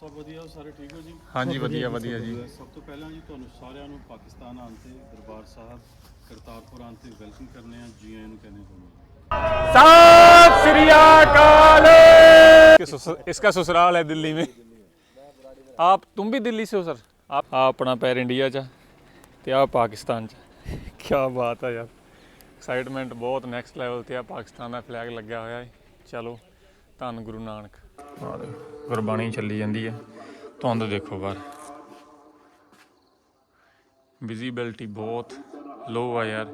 ਸਭ ਵਧੀਆ ਸਾਰੇ ਠੀਕ ਹੋ ਜੀ ਹਾਂਜੀ ਵਧੀਆ ਵਧੀਆ ਜੀ ਸਭ ਤੋਂ ਪਹਿਲਾਂ ਜੀ ਤੁਹਾਨੂੰ ਸਾਰਿਆਂ ਨੂੰ ਪਾਕਿਸਤਾਨ ਆਉਣ ਤੇ ਦਰਬਾਰ ਸਾਹਿਬ ਕਰਤਾਰਪੁਰ ਆਉਣ ਤੇ ਵੈਲਕਮ ਕਰਨੇ ਆ ਜੀ ਆਇਆਂ ਨੂੰ ਕਹਿੰਦੇ ਤੁਹਾਨੂੰ सात श्री अकाल कि ससुर- इसका ससुराल है दिल्ली में आप तुम भी दिल्ली से हो सर आप आप अपना पैर इंडिया च ਤੇ ਆ ਪਾਕਿਸਤਾਨ ਚ ਕੀ ਬਾਤ ਹੈ ਯਾਰ ਐਕਸਾਈਟਮੈਂਟ ਬਹੁਤ ਨੈਕਸਟ ਲੈਵਲ ਤੇ ਆ ਪਾਕਿਸਤਾਨ ਦਾ ਫਲੈਗ ਲੱਗਿਆ ਹੋਇਆ ਹੈ ਚਲੋ ਧੰਨ ਗੁਰੂ ਨਾਨਕ ਆਹ ਦੇਖੋ, ਗੁਰਬਾਣੀ ਚੱਲੀ ਜਾਂਦੀ ਹੈ। ਧੁੰਦ ਦੇਖੋ ਬਾਹਰ। ਵਿਜ਼ੀਬਿਲਟੀ ਬਹੁਤ ਲੋ ਆ ਯਾਰ।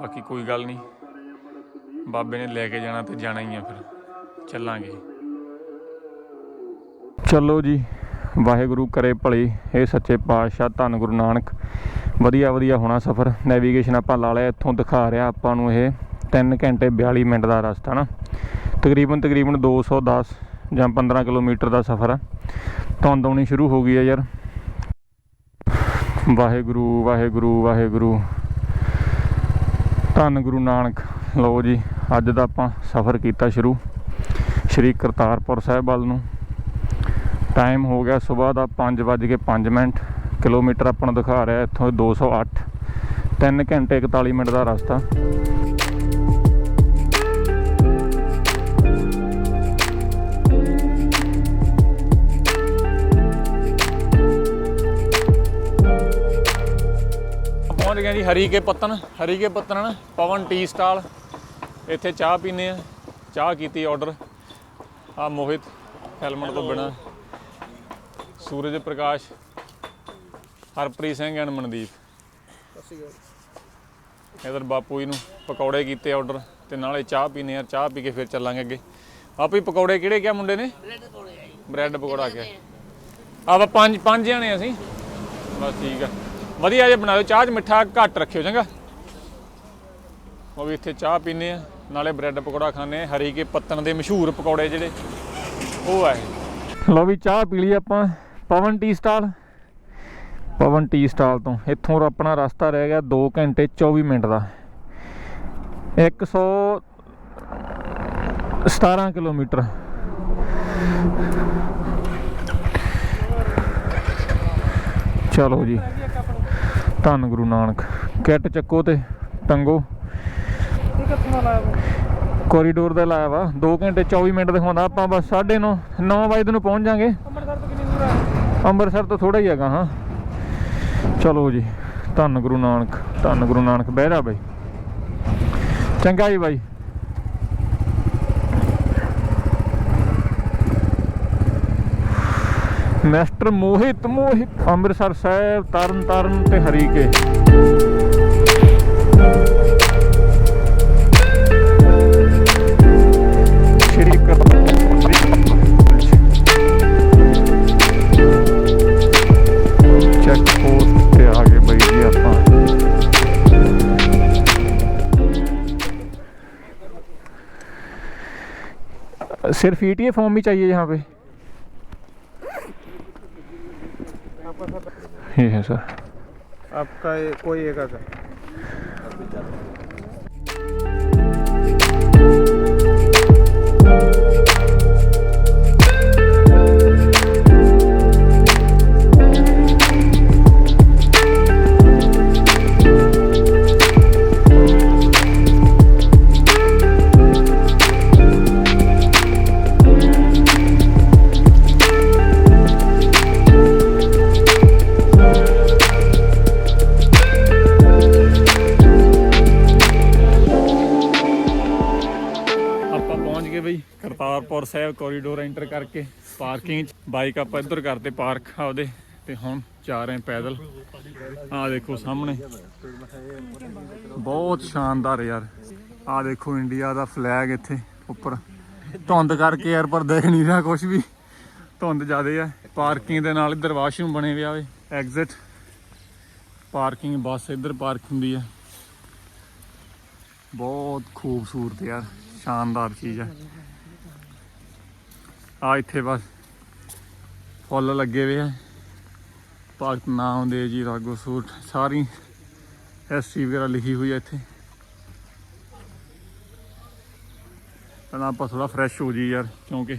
ਬਾਕੀ ਕੋਈ ਗੱਲ ਨਹੀਂ। ਬਾਬੇ ਨੇ ਲੈ ਕੇ ਜਾਣਾ ਤੇ ਜਾਣਾ ਹੀ ਆ ਫਿਰ। ਚੱਲਾਂਗੇ। ਚਲੋ ਜੀ। ਵਾਹਿਗੁਰੂ ਕਰੇ ਭਲੀ। ਇਹ ਸੱਚੇ ਪਾਤਸ਼ਾਹ ਧੰਨ ਗੁਰੂ ਨਾਨਕ। ਵਧੀਆ ਵਧੀਆ ਹੋਣਾ ਸਫ਼ਰ। ਨੈਵੀਗੇਸ਼ਨ ਆਪਾਂ ਲਾ ਲਿਆ। ਇੱਥੋਂ ਦਿਖਾ ਰਿਹਾ ਆਪਾਂ ਨੂੰ ਇਹ 3 ਘੰਟੇ 42 ਮਿੰਟ ਦਾ ਰਸਤਾ ਨਾ। ਤਕਰੀਬਨ ਤਕਰੀਬਨ 210 ਜਾਂ 15 ਕਿਲੋਮੀਟਰ ਦਾ ਸਫ਼ਰ ਆ। ਧੁੰਦ ਆਉਣੀ ਸ਼ੁਰੂ ਹੋ ਗਈ ਹੈ ਯਾਰ। ਵਾਹਿਗੁਰੂ ਵਾਹਿਗੁਰੂ ਵਾਹਿਗੁਰੂ। ਧੰਨ ਗੁਰੂ ਨਾਨਕ। ਲਓ ਜੀ, ਅੱਜ ਦਾ ਆਪਾਂ ਸਫ਼ਰ ਕੀਤਾ ਸ਼ੁਰੂ। ਸ਼੍ਰੀ ਕਰਤਾਰਪੁਰ ਸਾਹਿਬ ਵੱਲ ਨੂੰ। ਟਾਈਮ ਹੋ ਗਿਆ ਸਵੇਰ ਦਾ 5:05 ਮਿੰਟ। ਕਿਲੋਮੀਟਰ ਆਪਾਂ ਨੂੰ ਦਿਖਾ ਰਿਹਾ ਇੱਥੋਂ 208 3 ਘੰਟੇ 41 ਮਿੰਟ ਦਾ ਰਸਤਾ। ਗਏ ਜੀ ਹਰੀ ਕੇ ਪੱਤਨ ਹਰੀ ਕੇ ਪੱਤਨ ਨਾ ਪਵਨ ਟੀ ਸਟਾਲ। ਇੱਥੇ ਚਾਹ ਪੀਨੇ ਆ ਚਾਹ ਕੀਤੀ ਆਰਡਰ ਆ ਮੋਹਿਤ ਹੈਲਮਟ ਤੋਂ ਬਿਨਾ। ਸੂਰਜ ਪ੍ਰਕਾਸ਼ ਹਰਪ੍ਰੀਤ ਸਿੰਘ ਐਂਡ ਮਨਦੀਪ। ਇਧਰ ਬਾਪੂ ਜੀ ਨੂੰ ਪਕੌੜੇ ਕੀਤੇ ਆਰਡਰ ਤੇ ਨਾਲੇ ਚਾਹ ਪੀਨੇ ਆ ਚਾਹ ਪੀ ਕੇ ਫਿਰ ਚੱਲਾਂਗੇ ਅੱਗੇ। ਆਪੇ ਪਕੌੜੇ ਕਿਹੜੇ ਕਿਆ ਮੁੰਡੇ ਨੇ? ਬ੍ਰੈਡ ਪਕੌੜਾ ਕਿਆ? ਆਪਾਂ ਪੰਜ ਪੰਜ ਜਣੇ ਅਸੀਂ। ਬਸ ਠੀਕ ਆ। ਵਧੀਆ ਜੇ ਬਣਾ ਦਿਓ ਚਾਹ 'ਚ ਮਿੱਠਾ ਘੱਟ ਰੱਖਿਓ, ਚੰਗਾ। ਉਹ ਵੀ ਇੱਥੇ ਚਾਹ ਪੀਨੇ ਆ, ਨਾਲੇ ਬ੍ਰੈਡ ਪਕੌੜਾ ਖਾਣੇ ਆ, ਹਰੀ ਕੇ ਪੱਤਨ ਦੇ ਮਸ਼ਹੂਰ ਪਕੌੜੇ ਜਿਹੜੇ, ਉਹ ਆ ਲਓ ਵੀ ਚਾਹ ਪੀ ਲਈ ਆਪਾਂ, Pawan tea stall. Pawan tea stall ਤੋਂ, ਇੱਥੋਂ ਆਪਣਾ ਰਸਤਾ ਰਹਿ ਗਿਆ 2 ਘੰਟੇ 24 ਮਿੰਟ ਦਾ। 117 ਕਿਲੋਮੀਟਰ। ਚਲੋ ਜੀ। ਧੰਨ ਗੁਰੂ ਨਾਨਕ। ਕਿੱਟ ਚੱਕੋ ਤੇ ਟੰਗੋ। ਕੋਰੀਡੋਰ ਦਾ ਲਾਇਆ ਵਾ। 2 ਘੰਟੇ 24 ਮਿੰਟ ਦਿਖਾਉਂਦਾ ਆਪਾਂ ਬਸ 9:30 9 ਵਜੇ ਨੂੰ ਪਹੁੰਚ ਜਾਾਂਗੇ। ਅੰਮ੍ਰਿਤਸਰ ਤੋਂ ਥੋੜਾ ਹੀ ਹੈਗਾ ਹਾਂ। ਚਲੋ ਜੀ ਧੰਨ ਗੁਰੂ ਨਾਨਕ ਧੰਨ ਗੁਰੂ ਨਾਨਕ। ਬਹਿਰਾ ਬਾਈ। ਚੰਗਾ ਜੀ ਬਾਈ। ਮਾਸਟਰ ਮੋਹਿਤ ਮੋਹਿਤ ਅੰਮ੍ਰਿਤਸਰ ਸਾਹਿਬ ਤਰਨ ਤਾਰਨ ਤੇ ਹਰੀਕੇ ਸ਼੍ਰੀ ਚੈੱਕ ਪੋਸਟ ਤੇ ਆ ਗਏ ਬਈ ਜੀ ਆਪਾਂ सिर्फ ईटीए फॉर्म ही चाहिए यहाँ पे ये है सर आपका ये- कोई एक आता ਆਪਾਂ Sahib corridor enter ਕਰਕੇ ਪਾਰਕਿੰਗ ਬਾਈਕ ਆਪਾਂ ਇੱਧਰ ਕਰਤੇ ਪਾਰਕ ਆਪਦੇ, ਤੇ ਹੁਣ ਜਾ ਰਹੇ ਪੈਦਲ। ਆ ਦੇਖੋ ਸਾਹਮਣੇ। ਬਹੁਤ ਸ਼ਾਨਦਾਰ ਯਾਰ। ਆ ਦੇਖੋ ਇੰਡੀਆ ਦਾ ਫਲੈਗ ਇੱਥੇ ਉੱਪਰ। ਧੁੰਦ ਕਰਕੇ ਯਾਰ, ਪਰ ਦੇਖ ਨਹੀਂ ਰਿਹਾ ਕੁਝ ਵੀ। ਧੁੰਦ ਜ਼ਿਆਦੇ ਆ। ਪਾਰਕਿੰਗ ਦੇ ਨਾਲ ਇੱਧਰ ਵਾਸ਼ਰੂਮ ਬਣੇ ਹੋਏ ਵੇ ਐਗਜ਼ਿਟ ਪਾਰਕਿੰਗ ਬੱਸ ਇੱਧਰ ਪਾਰਕ ਹੁੰਦੀ ਆ। ਬਹੁਤ ਖੂਬਸੂਰਤ ਯਾਰ। ਸ਼ਾਨਦਾਰ ਚੀਜ਼ ਹੈ ਆ ਇੱਥੇ ਬਸ ਫੁੱਲ ਲੱਗੇ ਹੋਏ ਆ। ਭਗਤ ਨਾਮ ਦੇ ਜੀ, ਰਾਗੋ ਸੂਟ ਸਾਰੀ ਐਸਸੀ ਵਗੈਰਾ ਲਿਖੀ ਹੋਈ ਹੈ ਇੱਥੇ। ਪਹਿਲਾਂ ਆਪਾਂ ਥੋੜਾ ਫਰੈਸ਼ ਹੋ ਜੀ ਯਾਰ, ਕਿਉਂਕਿ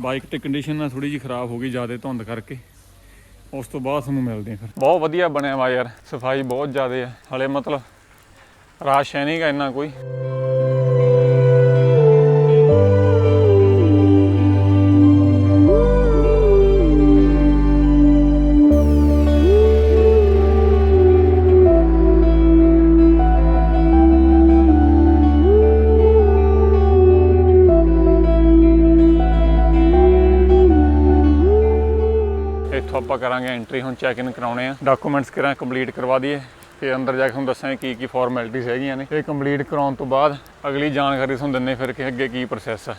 ਬਾਈਕ ਤੇ ਕੰਡੀਸ਼ਨ ਨਾ ਥੋੜੀ ਜਿਹੀ ਖਰਾਬ ਹੋ ਗਈ, ਜ਼ਿਆਦਾ ਧੁੰਦ ਕਰਕੇ। ਉਸ ਤੋਂ ਬਾਅਦ ਤੁਹਾਨੂੰ ਮਿਲਦੇ ਆ ਫਿਰ। ਬਹੁਤ ਵਧੀਆ ਬਣਿਆ ਵਾ ਯਾਰ, ਸਫ਼ਾਈ ਬਹੁਤ ਜ਼ਿਆਦਾ ਹੈ ਹਲੇ ਮਤਲਬ ਰਾਸ਼ ਹੈ ਨਹੀਂਗਾ ਇੰਨਾ ਕੋਈ। ਕਰਾਂਗੇ ਐਂਟਰੀ ਹੁਣ ਚੈੱਕ ਇਨ ਕਰਾਉਣੇ ਆ। ਡਾਕੂਮੈਂਟਸ ਕਰਾਂ ਕੰਪਲੀਟ ਕਰਵਾ ਦਈਏ ਫਿਰ ਅੰਦਰ ਜਾ ਕੇ ਤੁਹਾਨੂੰ ਦੱਸਾਂਗੇ ਕੀ ਕੀ ਫਾਰਮੈਲਿਟੀਜ਼ ਹੈਗੀਆਂ ਨੇ। ਇਹ ਕੰਪਲੀਟ ਕਰਾਉਣ ਤੋਂ ਬਾਅਦ ਅਗਲੀ ਜਾਣਕਾਰੀ ਤੁਹਾਨੂੰ ਦਿੰਨੇ ਫਿਰ ਕਿ ਅੱਗੇ ਕੀ ਪ੍ਰੋਸੈਸ ਆ।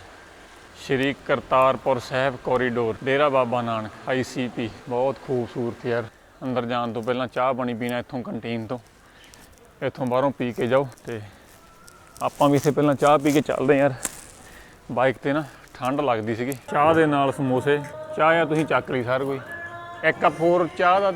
ਸ਼੍ਰੀ ਕਰਤਾਰਪੁਰ ਸਾਹਿਬ ਕੋਰੀਡੋਰ ਡੇਰਾ ਬਾਬਾ ਨਾਨਕ ਆਈਸੀਪੀ ਬਹੁਤ ਖੂਬਸੂਰਤ ਯਾਰ। ਅੰਦਰ ਜਾਣ ਤੋਂ ਪਹਿਲਾਂ ਚਾਹ ਪਾਣੀ ਪੀਣਾ ਇੱਥੋਂ ਕੰਟੀਨ ਤੋਂ। ਇੱਥੋਂ ਬਾਹਰੋਂ ਪੀ ਕੇ ਜਾਓ ਤੇ ਆਪਾਂ ਵੀ ਇੱਥੇ ਪਹਿਲਾਂ ਚਾਹ ਪੀ ਕੇ ਚੱਲਦੇ ਹਾਂ ਯਾਰ। ਬਾਈਕ ਤੇ ਨਾ ਠੰਡ ਲੱਗਦੀ ਸੀਗੀ। ਚਾਹ ਦੇ ਨਾਲ ਸਮੋਸੇ, ਚਾਹ ਆ ਤੁਸੀਂ ਚੱਕ ਲਈ ਸਾਰ ਕੋਈ। ਇੱਕ ਕੱਪ ਹੋਰ ਚਾਹ ਦਾ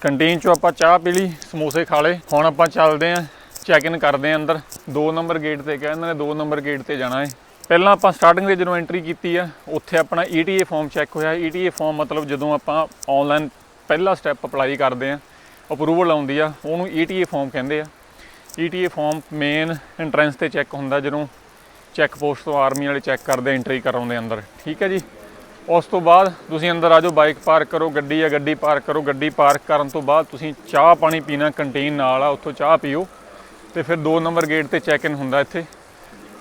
ਕੰਟੀਨ ਚੋਂ ਆਪਾਂ ਚਾਹ ਪੀ ਲਈ, ਸਮੋਸੇ ਖਾ ਲਏ। ਹੁਣ ਆਪਾਂ ਚੱਲਦੇ ਆਂ ਚੈੱਕ ਇਨ ਕਰਦੇ ਆਂ ਅੰਦਰ। 2 ਨੰਬਰ ਗੇਟ ਤੇ ਕਹਿੰਦੇ ਨੇ 2 ਨੰਬਰ ਗੇਟ ਤੇ ਜਾਣਾ ਹੈ। ਪਹਿਲਾਂ ਆਪਾਂ ਸਟਾਰਟਿੰਗ ਦੇ ਜਦੋਂ ਐਂਟਰੀ ਕੀਤੀ ਆ, ਉੱਥੇ ਆਪਣਾ ETA ਫਾਰਮ ਚੈੱਕ ਹੋਇਆ। ETA ਫਾਰਮ ਮਤਲਬ ਜਦੋਂ ਆਪਾਂ ਆਨਲਾਈਨ ਪਹਿਲਾ ਸਟੈਪ ਅਪਲਾਈ ਕਰਦੇ ਆ ਅਪਰੂਵਲ ਆਉਂਦੀ ਆ, ਉਹਨੂੰ ETA ਫਾਰਮ ਕਹਿੰਦੇ ਆ। ETA ਫਾਰਮ ਮੇਨ ਐਂਟਰੈਂਸ ਤੇ ਚੈੱਕ ਹੁੰਦਾ ਜਦੋਂ ਚੈੱਕ ਪੋਸਟ ਤੋਂ ਆਰਮੀ ਵਾਲੇ ਚੈੱਕ ਕਰਦੇ ਐਂਟਰੀ ਕਰਾਉਂਦੇ ਅੰਦਰ। ਠੀਕ ਹੈ ਜੀ? ਉਸ ਤੋਂ ਬਾਅਦ ਤੁਸੀਂ ਅੰਦਰ ਆ ਜਾਓ ਬਾਈਕ ਪਾਰਕ ਕਰੋ, ਗੱਡੀ ਆ, ਗੱਡੀ ਪਾਰਕ ਕਰੋ, ਗੱਡੀ ਪਾਰਕ ਕਰਨ ਤੋਂ ਬਾਅਦ ਤੁਸੀਂ ਚਾਹ ਪਾਣੀ ਪੀਣਾ ਕੰਟੀਨ ਨਾਲ ਆ, ਉੱਥੋਂ ਚਾਹ ਪੀਓ। ਤੇ ਫਿਰ 2 ਨੰਬਰ ਗੇਟ ਤੇ ਚੈੱਕ ਇਨ ਹੁੰਦਾ ਇੱਥੇ।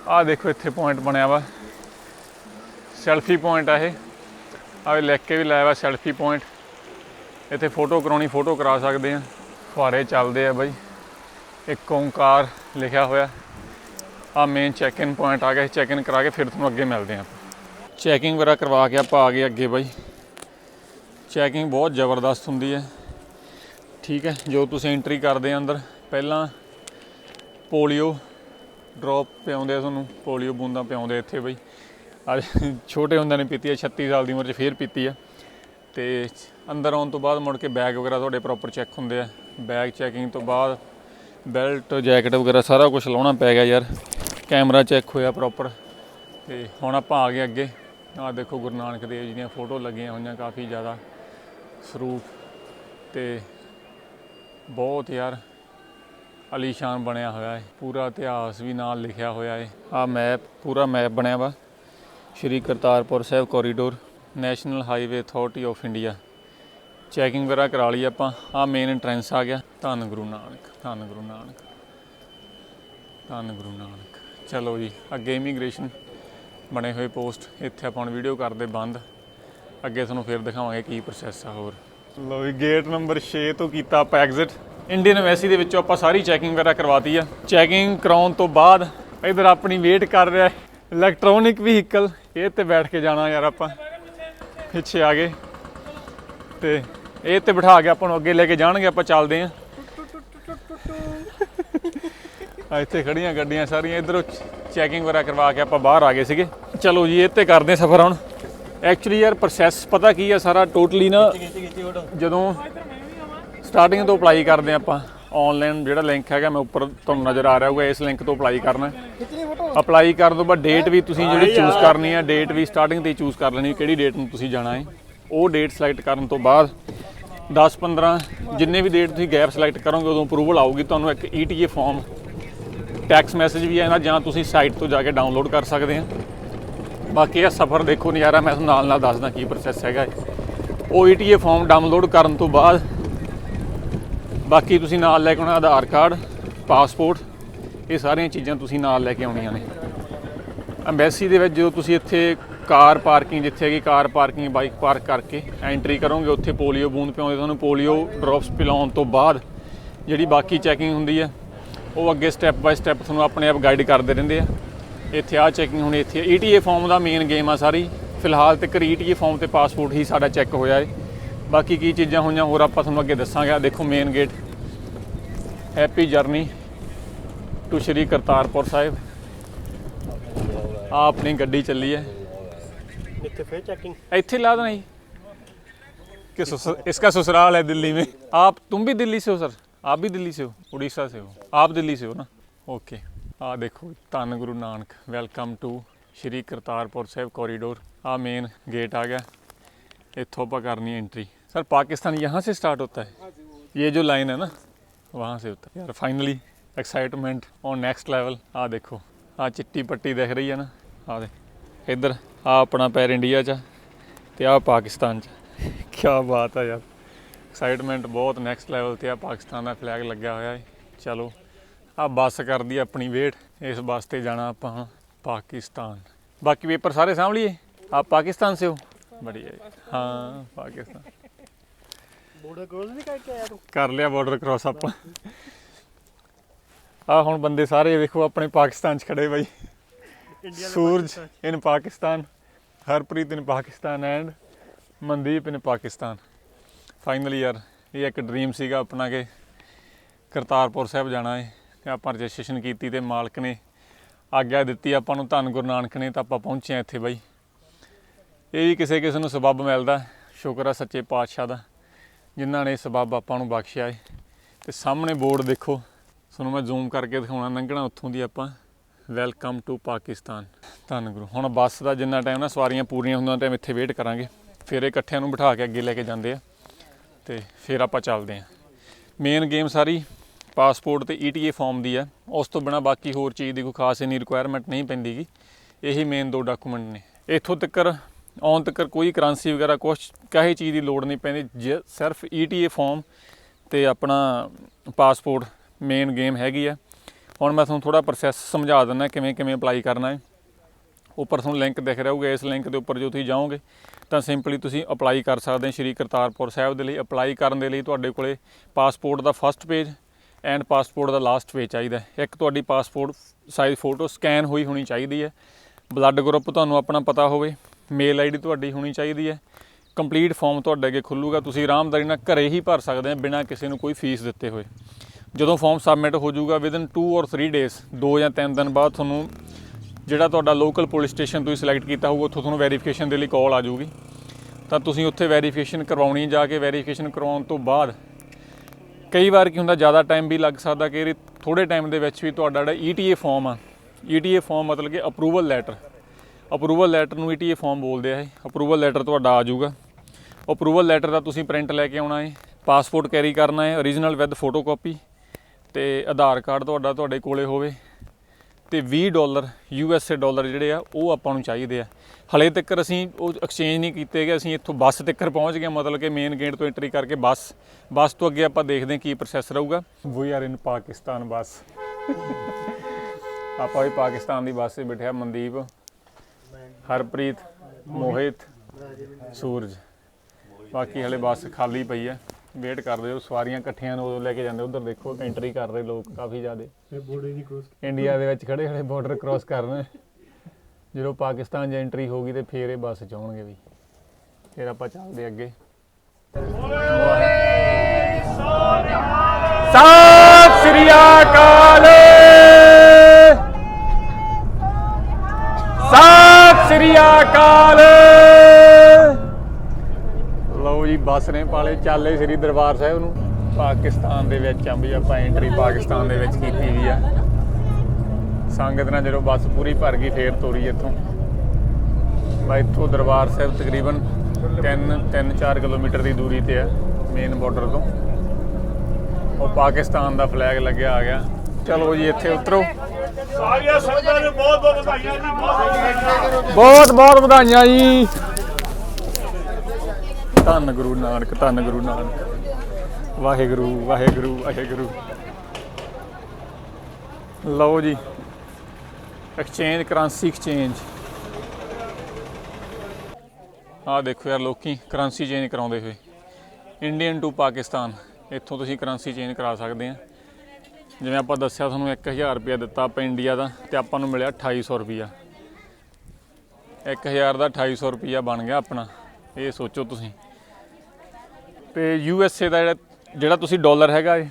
ਆਹ ਦੇਖੋ ਇੱਥੇ ਪੁਆਇੰਟ ਬਣਿਆ ਵਾ। ਸੈਲਫੀ ਪੁਆਇੰਟ ਆ ਇਹ। ਆਹ ਲਿਖ ਕੇ ਵੀ ਲਾਇਆ ਵਾ ਸੈਲਫੀ ਪੁਆਇੰਟ ਇੱਥੇ ਫੋਟੋ ਕਰਾਉਣੀ ਫੋਟੋ ਕਰਾ ਸਕਦੇ ਆ। ਫੁਆਰੇ ਚੱਲਦੇ ਆ ਬਾਈ। ਇੱਕ ਓਂਕਾਰ ਲਿਖਿਆ ਹੋਇਆ। ਆ ਮੇਨ ਚੈੱਕ ਇਨ ਪੁਆਇੰਟ ਆ ਗਿਆ। ਚੈੱਕ ਇਨ ਕਰਾ ਕੇ ਫਿਰ ਤੁਹਾਨੂੰ ਅੱਗੇ ਮਿਲਦੇ ਹਾਂ ਚੈਕਿੰਗ ਵਗੈਰਾ ਕਰਵਾ ਕੇ ਆਪਾਂ ਆ ਗਏ ਅੱਗੇ ਬਾਈ। ਚੈਕਿੰਗ ਬਹੁਤ ਜ਼ਬਰਦਸਤ ਹੁੰਦੀ ਹੈ। ਠੀਕ ਹੈ, ਜੋ ਤੁਸੀਂ ਐਂਟਰੀ ਕਰਦੇ ਆ ਅੰਦਰ, ਪਹਿਲਾਂ ਪੋਲੀਓ ਡ੍ਰੌਪ ਪਿਆਉਂਦੇ ਆ ਤੁਹਾਨੂੰ, ਪੋਲੀਓ ਬੂੰਦਾਂ ਪਿਆਉਂਦੇ ਇੱਥੇ ਬਈ। ਅੱਜ ਛੋਟੇ ਹੁੰਦਿਆਂ ਨੇ ਪੀਤੀ ਹੈ 36 ਸਾਲ ਦੀ ਉਮਰ 'ਚ ਫੇਰ ਪੀਤੀ ਆ। ਤੇ ਅੰਦਰ ਆਉਣ ਤੋਂ ਬਾਅਦ ਮੁੜ ਕੇ ਬੈਗ ਵਗੈਰਾ ਤੁਹਾਡੇ ਪ੍ਰੋਪਰ ਚੈੱਕ ਹੁੰਦੇ ਆ। ਬੈਗ ਚੈਕਿੰਗ ਤੋਂ ਬਾਅਦ ਬੈਲਟ ਜੈਕਟ ਵਗੈਰਾ ਸਾਰਾ ਕੁਝ ਲਾਉਣਾ ਪੈ ਗਿਆ ਯਾਰ। ਕੈਮਰਾ ਚੈੱਕ ਹੋਇਆ ਪ੍ਰੋਪਰ ਤੇ ਹੁਣ ਆਪਾਂ ਆ ਗਏ ਅੱਗੇ। ਆਹ ਦੇਖੋ ਗੁਰੂ ਨਾਨਕ ਦੇਵ ਜੀ ਦੀਆਂ ਫੋਟੋ ਲੱਗੀਆਂ ਹੋਈਆਂ ਕਾਫੀ ਜ਼ਿਆਦਾ ਸਰੂਪ ਤੇ ਬਹੁਤ ਯਾਰ ਅਲੀਸ਼ਾਨ ਬਣਿਆ ਹੋਇਆ ਹੈ, ਪੂਰਾ ਇਤਿਹਾਸ ਵੀ ਨਾਲ ਲਿਖਿਆ ਹੋਇਆ ਹੈ। ਆ ਮੈਪ ਪੂਰਾ ਮੈਪ ਬਣਿਆ ਵਾ। Shri Kartarpur Sahib corridor national highway authority of India checking ਵਗੈਰਾ ਕਰਾ ਲਈ ਆਪਾਂ। ਆ ਮੇਨ ਐਂਟਰੈਂਸ ਆ ਗਿਆ। ਧੰਨ ਗੁਰੂ ਨਾਨਕ, ਧੰਨ ਗੁਰੂ ਨਾਨਕ, ਧੰਨ ਗੁਰੂ ਨਾਨਕ। ਚਲੋ ਜੀ, ਅੱਗੇ ਇਮੀਗ੍ਰੇਸ਼ਨ ਬਣੇ ਹੋਏ ਪੋਸਟ ਇੱਥੇ ਆਪਾਂ ਵੀਡੀਓ ਕਰਦੇ ਬੰਦ। ਅੱਗੇ ਤੁਹਾਨੂੰ ਫਿਰ ਦਿਖਾਵਾਂਗੇ ਕੀ ਪ੍ਰੋਸੈਸ ਆ ਹੋਰ। ਲੋ ਜੀ ਗੇਟ ਨੰਬਰ 6 ਤੋਂ ਕੀਤਾ ਆਪਾਂ ਐਗਜ਼ਿਟ ਇੰਡੀਅਨ ਐਮਬੈਸੀ ਦੇ ਵਿੱਚੋਂ ਆਪਾਂ ਸਾਰੀ ਚੈਕਿੰਗ ਵਗੈਰਾ ਕਰਵਾਤੀ ਆ। ਚੈਕਿੰਗ ਕਰਾਉਣ ਤੋਂ ਬਾਅਦ ਇਧਰ ਆਪਣੀ ਵੇਟ ਕਰ ਰਿਹਾ ਇਲੈਕਟ੍ਰੋਨਿਕ ਵਹੀਕਲ ਇਹ ਤੇ ਬੈਠ ਕੇ ਜਾਣਾ ਯਾਰ ਆਪਾਂ। ਪਿੱਛੇ ਆ ਗਏ। ਤੇ ਇਹ ਤੇ ਬਿਠਾ ਕੇ ਆਪਾਂ ਨੂੰ ਅੱਗੇ ਲੈ ਕੇ ਜਾਣਗੇ ਆਪਾਂ ਚੱਲਦੇ ਆਂ ਆ ਇੱਥੇ ਖੜੀਆਂ ਗੱਡੀਆਂ ਸਾਰੀਆਂ ਇਧਰੋਂ ਚੈਕਿੰਗ ਵਗੈਰਾ ਕਰਵਾ ਕੇ ਆਪਾਂ ਬਾਹਰ ਆ ਗਏ ਸੀਗੇ। ਚਲੋ ਜੀ ਇਹ ਤੇ ਕਰਦੇ ਹਾਂ ਸਫ਼ਰ ਹੁਣ। ਐਕਚੁਅਲੀ ਯਾਰ ਪ੍ਰੋਸੈਸ ਪਤਾ ਕੀ ਆ ਸਾਰਾ ਟੋਟਲੀ ਨਾ ਜਦੋਂ ਸਟਾਰਟਿੰਗ ਤੋਂ ਅਪਲਾਈ ਕਰਦੇ ਆਪਾਂ। ਆਨਲਾਈਨ ਜਿਹੜਾ ਲਿੰਕ ਹੈਗਾ ਮੈਂ ਉੱਪਰ ਤੁਹਾਨੂੰ ਨਜ਼ਰ ਆ ਰਿਹਾ ਹੋਊਗਾ ਇਸ ਲਿੰਕ ਤੋਂ ਅਪਲਾਈ ਕਰਨਾ। ਅਪਲਾਈ ਕਰਨ ਤੋਂ ਬਾਅਦ ਡੇਟ ਵੀ ਤੁਸੀਂ ਜਿਹੜੀ ਚੂਜ਼ ਕਰਨੀ ਹੈ ਡੇਟ ਵੀ ਸਟਾਰਟਿੰਗ ਤੇ ਚੂਜ਼ ਕਰ ਲੈਣੀ ਕਿਹੜੀ ਡੇਟ ਨੂੰ ਤੁਸੀਂ ਜਾਣਾ ਹੈ। ਉਹ ਡੇਟ ਸਿਲੈਕਟ ਕਰਨ ਤੋਂ ਬਾਅਦ 10 15 ਜਿੰਨੇ ਵੀ ਡੇਟ ਤੁਸੀਂ ਗੈਪ ਸਿਲੈਕਟ ਕਰੋਗੇ ਉਦੋਂ ਅਪਰੂਵਲ ਆਊਗੀ ਤੁਹਾਨੂੰ ਇੱਕ ETA ਫਾਰਮ ਟੈਕਸ ਮੈਸੇਜ ਵੀ ਆਏਗਾ ਜਾਂ ਤੁਸੀਂ ਸਾਈਟ ਤੋਂ ਜਾ ਕੇ ਡਾਊਨਲੋਡ ਕਰ ਸਕਦੇ ਆ ਬਾਕੀ ਇਹ ਸਫ਼ਰ ਦੇਖੋ ਨਜ਼ਾਰਾ, ਮੈਂ ਤੁਹਾਨੂੰ ਨਾਲ ਨਾਲ ਦੱਸਦਾ ਕੀ ਪ੍ਰੋਸੈਸ ਹੈਗਾ ਇਹ। ਉਹ ETA ਫਾਰਮ ਡਾਊਨਲੋਡ ਕਰਨ ਤੋਂ ਬਾਅਦ, ਬਾਕੀ ਤੁਸੀਂ ਨਾਲ ਲੈ ਕੇ ਆਉਣਾ ਆਧਾਰ ਕਾਰਡ ਪਾਸਪੋਰਟ ਇਹ ਸਾਰੀਆਂ ਚੀਜ਼ਾਂ ਤੁਸੀਂ ਨਾਲ ਲੈ ਕੇ ਆਉਣੀਆਂ ਨੇ ਐਮਬੈਸੀ ਦੇ ਵਿੱਚ ਜਦੋਂ ਤੁਸੀਂ ਇੱਥੇ ਕਾਰ ਪਾਰਕਿੰਗ ਜਿੱਥੇ ਹੈਗੀ ਕਾਰ ਪਾਰਕਿੰਗ ਬਾਈਕ ਪਾਰਕ ਕਰਕੇ ਐਂਟਰੀ ਕਰੋਗੇ, ਉੱਥੇ ਪੋਲੀਓ ਬੂੰਦ ਪਿਆਉਂਦੇ, ਤੁਹਾਨੂੰ ਪੋਲੀਓ ਡ੍ਰੌਪਸ ਪਿਲਾਉਣ ਤੋਂ ਬਾਅਦ ਜਿਹੜੀ ਬਾਕੀ ਚੈਕਿੰਗ ਹੁੰਦੀ ਹੈ ਉਹ ਅੱਗੇ ਸਟੈਪ ਬਾਈ ਸਟੈਪ ਤੁਹਾਨੂੰ ਆਪਣੇ ਆਪ ਗਾਈਡ ਕਰਦੇ ਰਹਿੰਦੇ ਆ ਇੱਥੇ ਆ ਚੈਕਿੰਗ ਹੁਣ ਇੱਥੇ ETA ਫਾਰਮ ਦਾ ਮੇਨ ਗੇਮ ਆ ਸਾਰੀ ਫਿਲਹਾਲ ਤੇ ETA ਫਾਰਮ ਤੇ ਪਾਸਪੋਰਟ ਹੀ ਸਾਡਾ ਚੈੱਕ ਹੋਇਆ ਹੈ ਬਾਕੀ ਕੀ ਚੀਜ਼ਾਂ ਹੋਈਆਂ ਹੋਰ ਆਪਾਂ ਤੁਹਾਨੂੰ ਅੱਗੇ ਦੱਸਾਂਗੇ ਆਹ ਦੇਖੋ main gate happy journey to Shri Kartarpur Sahib ਆ ਆਪਣੀ ਗੱਡੀ ਚੱਲੀ ਹੈ इतने फिर चेकिंग ਇੱਥੇ ला देना जी कि ससुर इसका ससुराल है दिल्ली में आप तुम भी दिल्ली से हो सर आप भी दिल्ली से हो उड़ीसा से हो आप दिल्ली से हो ना ओके ਆ ਦੇਖੋ ਧੰਨ Guru Nanak welcome to Shri Kartarpur Sahib corridor uh main gate आ गया इतों पर करनी है एंट्री सर पाकिस्तान यहाँ से स्टार्ट होता है ये जो लाइन है ना वहाँ से होता है यार finally excitement on next level आ देखो आ चिट्टी पट्टी दिख रही है ना आ दे इधर आ अपना पैर इंडिया च ਤੇ ਆ ਪਾਕਿਸਤਾਨ ਚ ਕੀ ਬਾਤ ਹੈ ਯਾਰ ਐਕਸਾਈਟਮੈਂਟ ਬਹੁਤ ਨੈਕਸਟ ਲੈਵਲ ਤੇ ਆ ਪਾਕਿਸਤਾਨ ਦਾ ਫਲੈਗ ਲੱਗਿਆ ਹੋਇਆ ਹੈ। ਚਲੋ ਆ ਬੱਸ ਕਰਦੀ ਆਪਣੀ ਵੇਟ ਇਸ ਬੱਸ ਤੇ ਜਾਣਾ ਆਪਾਂ ਪਾਕਿਸਤਾਨ। ਬਾਕੀ ਪੇਪਰ ਸਾਰੇ ਸਾਂਭ ਲਈਏ? ਆਪ ਪਾਕਿਸਤਾਨ ਸੇ ਹੋ? ਬੜੀਆ ਹਾਂ ਪਾਕਿਸਤਾਨ। ਬਾਰਡਰ ਕ੍ਰੋਸ ਵੀ ਕਰਕੇ ਆਇਆ ਤੂੰ? ਕਰ ਲਿਆ ਬਾਰਡਰ ਕ੍ਰੋਸ ਆਪਾਂ। ਆ ਹੁਣ ਬੰਦੇ ਸਾਰੇ ਵੇਖੋ ਆਪਣੇ ਪਾਕਿਸਤਾਨ 'ਚ ਖੜੇ ਬਾਈ। Suraj in Pakistan Harpreet in Pakistan and Mandeep in Pakistan. Finally ਯਾਰ, ਇਹ ਇੱਕ ਡ੍ਰੀਮ ਸੀਗਾ ਆਪਣਾ ਕਿ ਕਰਤਾਰਪੁਰ ਸਾਹਿਬ ਜਾਣਾ ਹੈ ਤੇ ਆਪਾਂ ਰਜਿਸਟ੍ਰੇਸ਼ਨ ਕੀਤੀ ਤੇ ਮਾਲਕ ਨੇ ਆਗਿਆ ਦਿੱਤੀ ਆਪਾਂ ਨੂੰ, ਧੰਨ ਗੁਰੂ ਨਾਨਕ ਨੇ ਤਾਂ ਆਪਾਂ ਪਹੁੰਚੇ ਹਾਂ ਇੱਥੇ ਬਾਈ। ਇਹ ਵੀ ਕਿਸੇ ਕਿਸੇ ਨੂੰ ਸਬੱਬ ਮਿਲਦਾ, ਸ਼ੁਕਰ ਆ ਸੱਚੇ ਪਾਤਸ਼ਾਹ ਦਾ, ਜਿਨ੍ਹਾਂ ਨੇ ਇਹ ਸਬੱਬ ਆਪਾਂ ਨੂੰ ਬਖਸ਼ਿਆ ਹੈ ਤੇ ਸਾਹਮਣੇ ਬੋਰਡ ਦੇਖੋ, ਤੁਹਾਨੂੰ ਮੈਂ ਜ਼ੂਮ ਕਰਕੇ ਦਿਖਾਉਣਾ, ਲੰਘਣਾ ਉੱਥੋਂ ਦੀ ਆਪਾਂ। ਵੈਲਕਮ ਟੂ ਪਾਕਿਸਤਾਨ ਧੰਨ ਗੁਰੂ। ਹੁਣ ਬੱਸ ਦਾ ਜਿੰਨਾ ਟਾਈਮ ਨਾ ਸਵਾਰੀਆਂ ਪੂਰੀਆਂ ਹੁੰਦੀਆਂ ਟਾਈਮ ਇੱਥੇ ਵੇਟ ਕਰਾਂਗੇ। ਫਿਰ ਇਹ ਇਕੱਠਿਆਂ ਨੂੰ ਬਿਠਾ ਕੇ ਅੱਗੇ ਲੈ ਕੇ ਜਾਂਦੇ ਆ। ਤੇ ਫਿਰ ਆਪਾਂ ਚੱਲਦੇ ਆ ਮੇਨ ਗੇਮ ਸਾਰੀ ਪਾਸਪੋਰਟ ਤੇ ETA ਫਾਰਮ ਦੀ ਆ। ਉਸ ਤੋਂ ਬਿਨਾ ਬਾਕੀ ਹੋਰ ਚੀਜ਼ ਦੀ ਕੋਈ ਖਾਸ ਇਨੀ ਰਿਕੁਆਇਰਮੈਂਟ ਨਹੀਂ ਪੈਂਦੀਗੀ। ਇਹੀ ਮੇਨ ਦੋ ਡਾਕੂਮੈਂਟ ਨੇ। ਇੱਥੋਂ ਤੱਕ ਆਉਣ ਤੱਕ ਕੋਈ ਕਰੰਸੀ ਵਗੈਰਾ ਕੁਛ, ਕਾਹੇ ਚੀਜ਼ ਦੀ ਲੋੜ ਨਹੀਂ ਪੈਂਦੀ। ਜ- ਸਿਰਫ ETA ਫਾਰਮ ਤੇ ਆਪਣਾ ਪਾਸਪੋਰਟ ਮੇਨ ਗੇਮ ਹੈਗੀ ਆ। ਹੁਣ ਮੈਂ ਤੁਹਾਨੂੰ ਥੋੜਾ ਪ੍ਰੋਸੈਸ ਸਮਝਾ ਦਿੰਦਾ ਕਿਵੇਂ ਕਿਵੇਂ ਅਪਲਾਈ ਕਰਨਾ ਹੈ। ਉੱਪਰ ਤੁਹਾਨੂੰ ਲਿੰਕ ਦਿਖ ਰਿਹਾ ਹੋਊਗਾ, ਇਸ ਲਿੰਕ ਦੇ ਉੱਪਰ ਜੋ ਤੁਸੀਂ ਜਾਓਗੇ, ਤਾਂ ਸਿੰਪਲੀ ਤੁਸੀਂ ਅਪਲਾਈ ਕਰ ਸਕਦੇ ਹੋ ਸ਼੍ਰੀ ਕਰਤਾਰਪੁਰ ਸਾਹਿਬ ਦੇ ਲਈ। ਅਪਲਾਈ ਕਰਨ ਦੇ ਲਈ ਤੁਹਾਡੇ ਕੋਲੇ ਪਾਸਪੋਰਟ ਦਾ ਫਸਟ ਪੇਜ ਐਂਡ ਪਾਸਪੋਰਟ ਦਾ ਲਾਸਟ ਪੇਜ ਚਾਹੀਦਾ ਇੱਕ ਤੁਹਾਡੀ ਪਾਸਪੋਰਟ ਸਾਈਜ਼ ਫੋਟੋ ਸਕੈਨ ਹੋਈ ਹੋਣੀ ਚਾਹੀਦੀ ਹੈ। ਬਲੱਡ ਗਰੁੱਪ ਤੁਹਾਨੂੰ ਆਪਣਾ ਪਤਾ ਹੋਵੇ ਮੇਲ ਆਈਡੀ ਤੁਹਾਡੀ ਹੋਣੀ ਚਾਹੀਦੀ ਹੈ। ਕੰਪਲੀਟ ਫਾਰਮ ਤੁਹਾਡੇ ਅੱਗੇ ਖੁੱਲੂਗਾ, ਤੁਸੀਂ ਆਰਾਮਦਾਰੀ ਨਾਲ ਘਰੇ ਹੀ ਭਰ ਸਕਦੇ ਹੋ ਬਿਨਾਂ ਕਿਸੇ ਨੂੰ ਕੋਈ ਫੀਸ ਦਿੱਤੇ ਹੋਏ। ਜਦੋਂ ਫਾਰਮ ਸਬਮਿਟ ਹੋ ਜਾਊਗਾ ਵਿਦਨ 2 ਔਰ 3 ਡੇਜ਼ 2 ਜਾਂ 3 ਦਿਨ ਬਾਅਦ ਤੁਹਾਨੂੰ ਜਿਹੜਾ ਤੁਹਾਡਾ ਲੋਕਲ ਪੁਲਿਸ ਸਟੇਸ਼ਨ ਤੁਸੀਂ ਸਿਲੈਕਟ ਕੀਤਾ ਹੋਊਗਾ ਉੱਥੋਂ ਤੁਹਾਨੂੰ ਵੈਰੀਫਿਕੇਸ਼ਨ ਦੇ ਲਈ ਕਾਲ ਆ ਜਾਊਗੀ। ਤਾਂ ਤੁਸੀਂ ਉੱਥੇ ਵੈਰੀਫਿਕੇਸ਼ਨ ਕਰਵਾਉਣੀ ਜਾ ਕੇ ਵੈਰੀਫਿਕੇਸ਼ਨ ਕਰਵਾਉਣ ਤੋਂ ਬਾਅਦ ਕਈ ਵਾਰ ਕੀ ਹੁੰਦਾ, ਜ਼ਿਆਦਾ ਟਾਈਮ ਵੀ ਲੱਗ ਸਕਦਾ ਕਿ ਥੋੜੇ ਟਾਈਮ ਦੇ ਵਿੱਚ ਵੀ ਤੁਹਾਡਾ ਜਿਹੜਾ ETA ਫਾਰਮ ਆ ETA ਫਾਰਮ ਮਤਲਬ ਕਿ ਅਪਰੂਵਲ ਲੈਟਰ ਅਪਰੂਵਲ ਲੈਟਰ ਨੂੰ ETA ਫਾਰਮ ਬੋਲਦੇ ਆ ਇਹ ਅਪਰੂਵਲ ਲੈਟਰ ਤੁਹਾਡਾ ਆ ਜਾਊਗਾ। ਅਪਰੂਵਲ ਲੈਟਰ ਦਾ ਤੁਸੀਂ ਪ੍ਰਿੰਟ ਲੈ ਕੇ ਆਉਣਾ ਹੈ ਪਾਸਪੋਰਟ ਕੈਰੀ ਕਰਨਾ ਹੈ origignal ਵਿਦ ਫੋਟੋਕਾਪੀ ਤੇ ਆਧਾਰ ਕਾਰਡ ਤੁਹਾਡਾ ਤੁਹਾਡੇ ਕੋਲੇ ਹੋਵੇ। ਤੇ 20 ਡਾਲਰ ਏ ਡਾਲਰ ਜਿਹੜੇ ਆ, ਉਹ ਆਪਾਂ ਨੂੰ ਚਾਹੀਦੇ ਆ। ਹਲੇ ਤੱਕ ਅਸੀਂ ਉਹ ਐਕਸਚੇਂਜ ਨਹੀਂ ਕੀਤੇ ਗਏ ਅਸੀਂ ਇੱਥੋਂ ਬੱਸ ਤੱਕ ਪਹੁੰਚ ਗਏ ਮਤਲਬ ਕਿ ਮੇਨ ਗੇਟ ਤੋਂ ਐਂਟਰੀ ਕਰਕੇ ਬੱਸ ਬੱਸ ਤੋਂ ਅੱਗੇ ਆਪਾਂ ਦੇਖਦੇ ਹਾਂ ਕੀ ਪ੍ਰੋਸੈਸ ਰਹੂਗਾ। ਵੀ ਆਰ ਇਨ ਪਾਕਿਸਤਾਨ ਬੱਸ। ਆਪਾਂ ਵੀ ਪਾਕਿਸਤਾਨ ਦੀ ਬੱਸ 'ਤੇ ਬੈਠਿਆ, ਮਨਦੀਪ, ਹਰਪ੍ਰੀਤ, ਮੋਹਿਤ, ਸੂਰਜ। ਬਾਕੀ ਹਲੇ ਬੱਸ ਖਾਲੀ ਪਈ ਹੈ ਵੇਟ ਕਰਦੇ ਹੋ ਸਵਾਰੀਆਂ ਇਕੱਠੀਆਂ ਨੂੰ ਉਦੋਂ ਲੈ ਕੇ ਜਾਂਦੇ ਉਧਰ ਦੇਖੋ ਐਂਟਰੀ ਕਰ ਰਹੇ ਲੋਕ ਕਾਫੀ ਜ਼ਿਆਦੇ। ਬੋਰਡਰ ਕ੍ਰੋਸ ਇੰਡੀਆ ਦੇ ਵਿੱਚ ਖੜੇ ਖੜੇ ਬਾਰਡਰ ਕ੍ਰਾਸ ਕਰਨ। ਜਦੋਂ ਪਾਕਿਸਤਾਨ 'ਚ ਐਂਟਰੀ ਹੋਗੀ ਤੇ ਫੇਰ ਇਹ ਬੱਸ 'ਚ ਆਉਣਗੇ ਵੀ। ਫਿਰ ਆਪਾਂ ਚੱਲਦੇ ਅੱਗੇ। ਸਤਿ ਸ੍ਰੀ ਅਕਾਲ! ਸਤਿ ਸ੍ਰੀ ਅਕਾਲ! ਜੀ ਬੱਸ ਨੇ ਪਾਲੇ ਚਾਲੇ ਸ੍ਰੀ ਦਰਬਾਰ ਸਾਹਿਬ ਨੂੰ। ਪਾਕਿਸਤਾਨ ਦੇ ਵਿੱਚ ਆ ਵੀ ਆਪਾਂ ਐਂਟਰੀ ਪਾਕਿਸਤਾਨ ਦੇ ਵਿੱਚ ਕੀਤੀ ਵੀ ਆ। ਸੰਗਤ ਨਾਲ ਜਦੋਂ ਬੱਸ ਪੂਰੀ ਭਰ ਗਈ ਫੇਰ ਤੋਰੀ ਇੱਥੋਂ। ਬਾ ਇੱਥੋਂ ਦਰਬਾਰ ਸਾਹਿਬ ਤਕਰੀਬਨ 3 3 4 ਕਿਲੋਮੀਟਰ ਦੀ ਦੂਰੀ ਤੇ ਆ ਮੇਨ ਬਾਰਡਰ ਤੋਂ। ਉਹ ਪਾਕਿਸਤਾਨ ਦਾ ਫਲੈਗ ਲੱਗਿਆ ਆ ਗਿਆ। ਚਲੋ ਜੀ ਇੱਥੇ ਉਤਰੋ। ਸਾਰੀਆਂ ਸੰਗਤਾਂ ਨੂੰ ਬਹੁਤ ਬਹੁਤ ਵਧਾਈਆਂ ਜੀ ਬਹੁਤ ਬਹੁਤ ਵਧਾਈਆਂ ਜੀ। ਧੰਨ ਗੁਰੂ ਨਾਨਕ, ਧੰਨ ਗੁਰੂ ਨਾਨਕ। ਵਾਹਿਗੁਰੂ ਵਾਹਿਗੁਰੂ ਵਾਹਿਗੁਰੂ। ਲਓ ਜੀ ਐਕਸਚੇਂਜ ਕਰੰਸੀ ਐਕਸਚੇਂਜ ਆਹ ਦੇਖੋ ਯਾਰ ਲੋਕੀ ਕਰੰਸੀ ਚੇਂਜ ਕਰਾਉਂਦੇ ਹੋਏ। ਇੰਡੀਅਨ ਟੂ ਪਾਕਿਸਤਾਨ ਇੱਥੋਂ ਤੁਸੀਂ ਕਰੰਸੀ ਚੇਂਜ ਕਰਾ ਸਕਦੇ ਆ। ਜਿਵੇਂ ਆਪਾਂ ਦੱਸਿਆ ਤੁਹਾਨੂੰ 1000 ਰੁਪਇਆ ਦਿੱਤਾ ਆਪਾਂ ਇੰਡੀਆ ਦਾ, ਤੇ ਆਪਾਂ ਨੂੰ ਮਿਲਿਆ 2800 ਰੁਪਇਆ। 1000 ਦਾ 2800 ਰੁਪਇਆ ਬਣ ਗਿਆ ਆਪਣਾ, ਇਹ ਸੋਚੋ ਤੁਸੀਂ। ਤੇ ਯੂ ਐਸ ਏ ਦਾ ਜਿਹੜਾ ਜਿਹੜਾ ਤੁਸੀਂ ਡਾਲਰ ਹੈਗਾ ਏ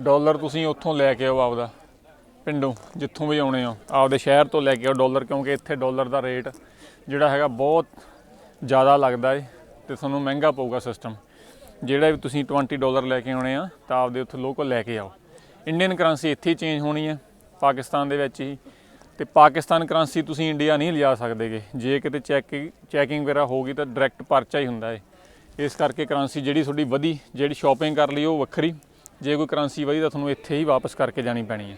ਡਾਲਰ ਤੁਸੀਂ ਉੱਥੋਂ ਲੈ ਕੇ ਆਓ ਆਪਦਾ, ਪਿੰਡੋਂ, ਜਿੱਥੋਂ ਵੀ ਆਉਣੇ ਆ ਆਪਦੇ ਸ਼ਹਿਰ ਤੋਂ ਲੈ ਕੇ ਆਓ ਡਾਲਰ, ਕਿਉਂਕਿ ਇੱਥੇ ਡਾਲਰ ਦਾ ਰੇਟ ਜਿਹੜਾ ਹੈਗਾ ਬਹੁਤ ਜ਼ਿਆਦਾ ਲੱਗਦਾ ਏ, ਤੇ ਤੁਹਾਨੂੰ ਮਹਿੰਗਾ ਪਊਗਾ ਸਿਸਟਮ ਜਿਹੜਾ ਵੀ ਤੁਸੀਂ 20 ਡਾਲਰ ਲੈ ਕੇ ਆਉਣੇ ਆ, ਤਾਂ ਆਪਦੇ ਉੱਥੇ ਲੋਕਲ ਲੈ ਕੇ ਆਓ। ਇੰਡੀਅਨ ਕਰੰਸੀ ਇੱਥੇ ਹੀ ਚੇਂਜ ਹੋਣੀ ਹੈ ਪਾਕਿਸਤਾਨ ਦੇ ਵਿੱਚ ਹੀ, ਤੇ ਪਾਕਿਸਤਾਨ ਕਰੰਸੀ ਤੁਸੀਂ ਇੰਡੀਆ ਨਹੀਂ ਲਿਜਾ ਸਕਦੇਗੇ। ਜੇ ਕਿਤੇ ਚੈਕਿੰਗ ਚੈਕਿੰਗ ਵਗੈਰਾ ਹੋਗੀ ਤਾਂ ਡਾਇਰੈਕਟ ਪਰਚਾ ਹੀ ਹੁੰਦਾ ਏ। ਇਸ ਕਰਕੇ ਕਰੰਸੀ ਜਿਹੜੀ ਤੁਹਾਡੀ ਵਧੀ, ਜਿਹੜੀ ਸ਼ਾਪਿੰਗ ਕਰ ਲਈ ਉਹ ਵੱਖਰੀ। ਜੇ ਕੋਈ ਕਰੰਸੀ ਵਧੀ ਤਾਂ ਤੁਹਾਨੂੰ ਇੱਥੇ ਹੀ ਵਾਪਸ ਕਰਕੇ ਜਾਣੀ ਪੈਣੀ ਹੈ।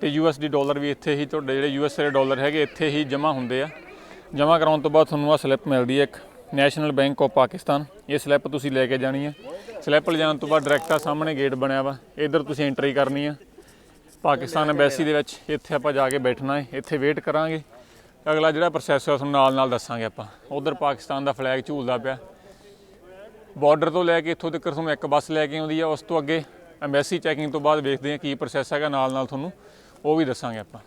ਤੇ ਯੂਐਸਡੀ ਡਾਲਰ ਵੀ ਇੱਥੇ ਹੀ, ਤੁਹਾਡੇ ਜਿਹੜੇ ਯੂਐਸ ਦੇ ਡਾਲਰ ਹੈਗੇ, ਇੱਥੇ ਹੀ ਜਮ੍ਹਾਂ ਹੁੰਦੇ ਆ। ਜਮ੍ਹਾਂ ਕਰਾਉਣ ਤੋਂ ਬਾਅਦ ਤੁਹਾਨੂੰ ਆ ਸਲਿੱਪ ਮਿਲਦੀ ਹੈ ਇੱਕ ਨੈਸ਼ਨਲ ਬੈਂਕ ਆਫ ਪਾਕਿਸਤਾਨ ਇਹ ਸਲਿੱਪ ਤੁਸੀਂ ਲੈ ਕੇ ਜਾਣੀ ਹੈ। ਸਲਿੱਪ ਲਿਜਾਣ ਤੋਂ ਬਾਅਦ ਡਾਇਰੈਕਟ ਆ ਸਾਹਮਣੇ ਗੇਟ ਬਣਿਆ ਵਾ। ਇੱਧਰ ਤੁਸੀਂ ਐਂਟਰੀ ਕਰਨੀ ਆ। ਪਾਕਿਸਤਾਨ ਐਮਬੈਸੀ ਦੇ ਵਿੱਚ ਇੱਥੇ ਆਪਾਂ ਜਾ ਕੇ ਬੈਠਣਾ ਹੈ। ਇੱਥੇ ਵੇਟ ਕਰਾਂਗੇ। ਅਗਲਾ ਜਿਹੜਾ ਪ੍ਰੋਸੈਸ ਹੈ ਤੁਹਾਨੂੰ ਨਾਲ ਨਾਲ ਦੱਸਾਂਗੇ ਆਪਾਂ। ਉਧਰ ਪਾਕਿਸਤਾਨ ਦਾ ਫਲੈਗ ਝੂਲਦਾ ਪਿਆ। ਬਾਰਡਰ ਤੋਂ ਲੈ ਕੇ ਇੱਥੋਂ ਤੱਕ ਤੁਹਾਨੂੰ ਇੱਕ ਬੱਸ ਲੈ ਕੇ ਆਉਂਦੀ ਆ, ਉਸ ਤੋਂ ਅੱਗੇ ਐਮਬੈਸੀ ਚੈਕਿੰਗ ਤੋਂ ਬਾਅਦ ਵੇਖਦੇ ਹਾਂ ਕੀ ਪ੍ਰੋਸੈਸ ਹੈਗਾ ਨਾਲ ਨਾਲ ਤੁਹਾਨੂੰ, ਉਹ ਵੀ ਦੱਸਾਂਗੇ ਆਪਾਂ।